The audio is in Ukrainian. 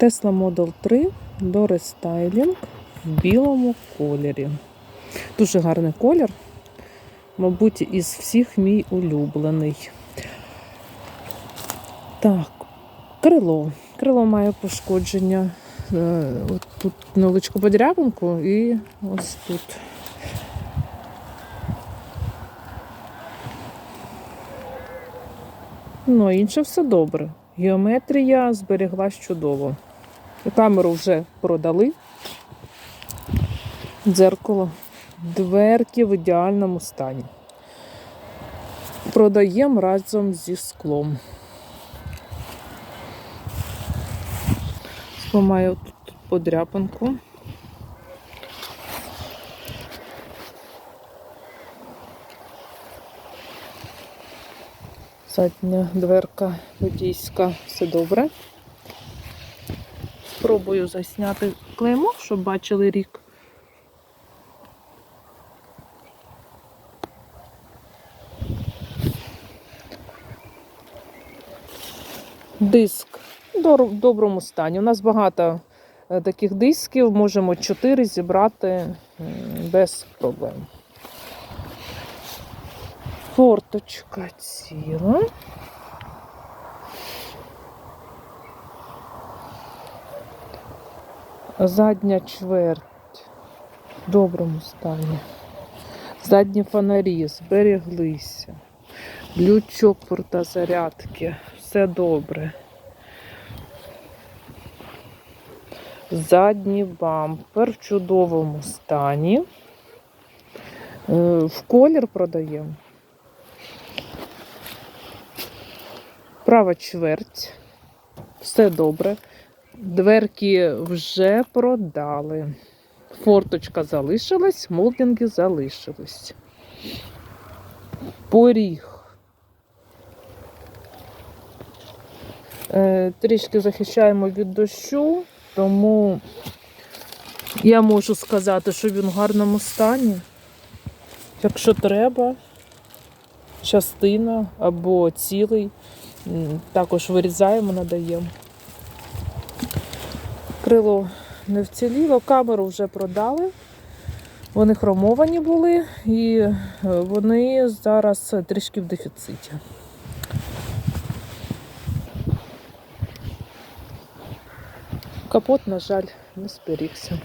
Tesla Model 3 до рестайлінг в білому кольорі. Дуже гарний колір. Мабуть, із всіх мій улюблений. Так, крило. Крило має пошкодження. Е, От тут невеличку подряпинку і ось тут. Ну, інше все добре. Геометрія зберіглась чудово. Камеру вже продали. Дзеркало. Дверки в ідеальному стані. Продаємо разом зі склом. Скло має тут подряпинку. Задня дверка водійська, все добре. Спробую засняти клеймо, щоб бачили рік. Диск в доброму стані. У нас багато е, таких дисків, можемо 4 зібрати без проблем. Форточка ціла. Задня чверть в доброму стані. Задні фонарі зберіглися. Лючок порта зарядки. Все добре. Задній бампер в чудовому стані. Е, В колір продаємо. Права чверть. Все добре. Дверки вже продали. Форточка залишилась, молдинги залишились. Поріг. Е, Трішки захищаємо від дощу, тому я можу сказати, що він в гарному стані. Якщо треба, частина або цілий, також вирізаємо, надаємо. Крило не вціліло, камеру вже продали. Вони хромовані були і е, вони зараз трішки в дефіциті. Капот, на жаль, не зберігся.